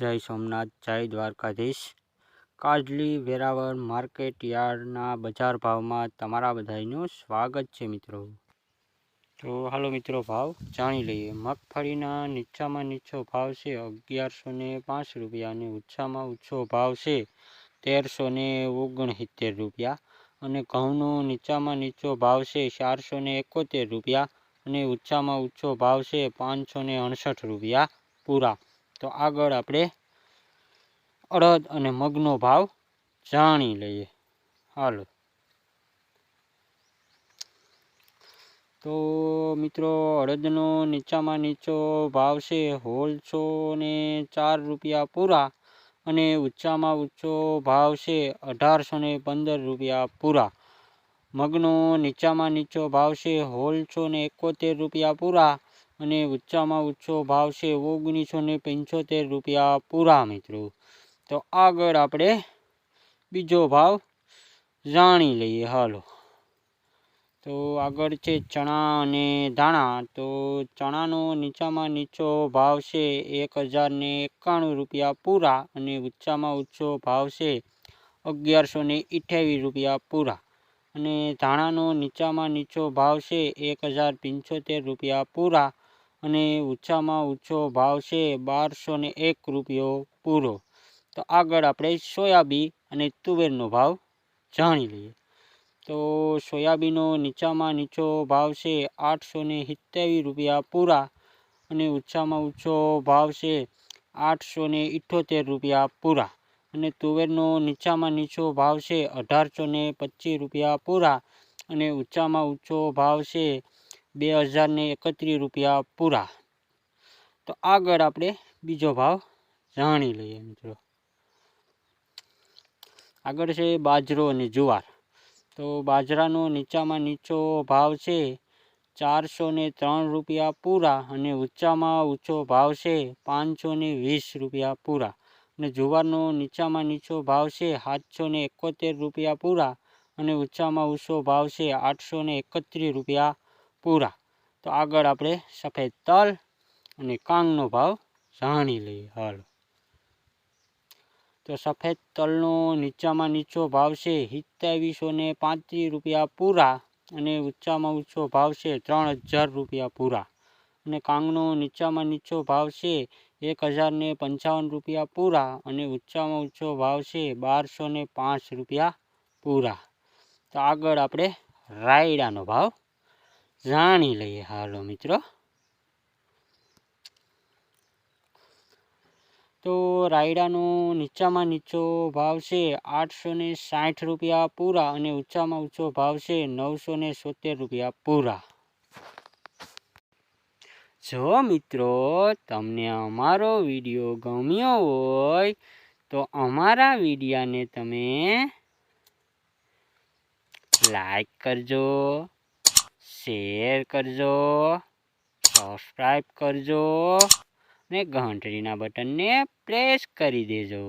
જય સોમનાથ, જય દ્વારકાધીશ. કાજલી વેરાવળ માર્કેટ યાર્ડના બજાર ભાવમાં તમારા બધાનું સ્વાગત છે મિત્રો. તો હાલો મિત્રો ભાવ જાણી લઈએ. મગફળીના નીચામાં નીચો ભાવ છે, અગિયારસો ને પાંચ રૂપિયા અને ઓછામાં ઊંચો ભાવ છે, તેરસો ને ઓગણસિત્તેર રૂપિયા અને ઘઉંનો નીચામાં નીચો ભાવ છે, ચારસો ને એકોતેર રૂપિયા અને ઊંચામાં ઊંચો ભાવ છે, પાંચસો ને અડસઠ રૂપિયા પૂરા. તો આગળ આપણે અડદ અને મગનો ભાવ જાણી લઈએ. હાલો. તો મિત્રો, અડદનો નીચામાં નીચો ભાવ છે હોલસો ને ચાર રૂપિયા પૂરા અને ઊંચામાં ઊંચો ભાવ છે, અઢારસો ને પંદર રૂપિયા પૂરા. મગનો નીચામાં નીચો ભાવ છે હોલસો ને એકોતેર રૂપિયા પૂરા અને ઊંચામાં ઊંચો ભાવ છે ઓગણીસો ને પંચોતેર રૂપિયા પૂરા મિત્રો. તો આગળ આપણે બીજો ભાવ જાણી લઈએ હાલો. તો આગળ છે ચણા અને ધાણા. તો ચણાનો નીચામાં નીચો ભાવ છે એક હજાર ને એકાણું રૂપિયા પૂરા અને ઊંચામાં ઊંચો ભાવ છે અગિયારસો ને અઠ્યાવીસ રૂપિયા પૂરા. અને ધાણાનો નીચામાં નીચો ભાવ છે એક હજાર પંચોતેર રૂપિયા પૂરા અને ઓછામાં ઓછો ભાવ છે બારસો ને એક રૂપિયો પૂરો. તો આગળ આપણે સોયાબી અને તુવેરનો ભાવ જાણી લઈએ. તો સોયાબીનનો નીચામાં નીચો ભાવ છે આઠસો ને સિત્તેવીસ રૂપિયા પૂરા અને ઓછામાં ઓછો ભાવ છે આઠસો ને ઇઠ્ઠોતેર રૂપિયા પૂરા. અને તુવેરનો નીચામાં નીચો ભાવ છે અઢારસો ને પચીસ રૂપિયા પૂરા અને ઊંચામાં ઊંચો ભાવ છે બે હજાર ને એકત્રીસ રૂપિયા પૂરા. તો આગળ આપણે બીજો ભાવ જાણી લઈએ મિત્રો. આગળ છે બાજરો અને જુવાર. તો બાજરાનો નીચામાં નીચો ભાવ છે ચારસો ને ત્રણ રૂપિયા પૂરા અને ઊંચામાં ઊંચો ભાવ છે પાંચસો ને વીસ રૂપિયા પૂરા. અને જુવારનો નીચામાં નીચો ભાવ છે સાતસો ને એકોતેર રૂપિયા પૂરા અને ઊંચામાં ઊંચો ભાવ છે આઠસો ને એકત્રીસ રૂપિયા પૂરા. તો આગળ આપણે સફેદ તલ અને કાંગનો ભાવ જાણી લઈએ હાલો. તો સફેદ તલનો નીચામાં નીચો ભાવ છે સિત્તાવીસો ને પાંત્રીસ રૂપિયા પૂરા અને ઊંચામાં ઊંચો ભાવ છે ત્રણ હજાર રૂપિયા પૂરા. અને કાંગનો નીચામાં નીચો ભાવ છે એક હજાર ને પંચાવન રૂપિયા પૂરા અને ઊંચામાં ઊંચો ભાવ છે બારસો ને પાંચ રૂપિયા પૂરા. તો આગળ આપણે રાયડાનો ભાવ જાણી લઈએ હાલો મિત્રો. તો રાયડાનો નીચામાં નીચો ભાવ છે આઠસો ને સાઠ રૂપિયા પૂરા અને ઊંચામાં ઊંચો ભાવ છે નવસો ને સોતેર રૂપિયા પૂરા. જો મિત્રો તમને અમારો વીડિયો ગમ્યો હોય તો અમારા વિડીયાને તમે લાઈક કરજો શેર કરજો સબસ્ક્રાઈબ કરજો ને ઘંટડીના બટનને પ્રેસ કરી દેજો.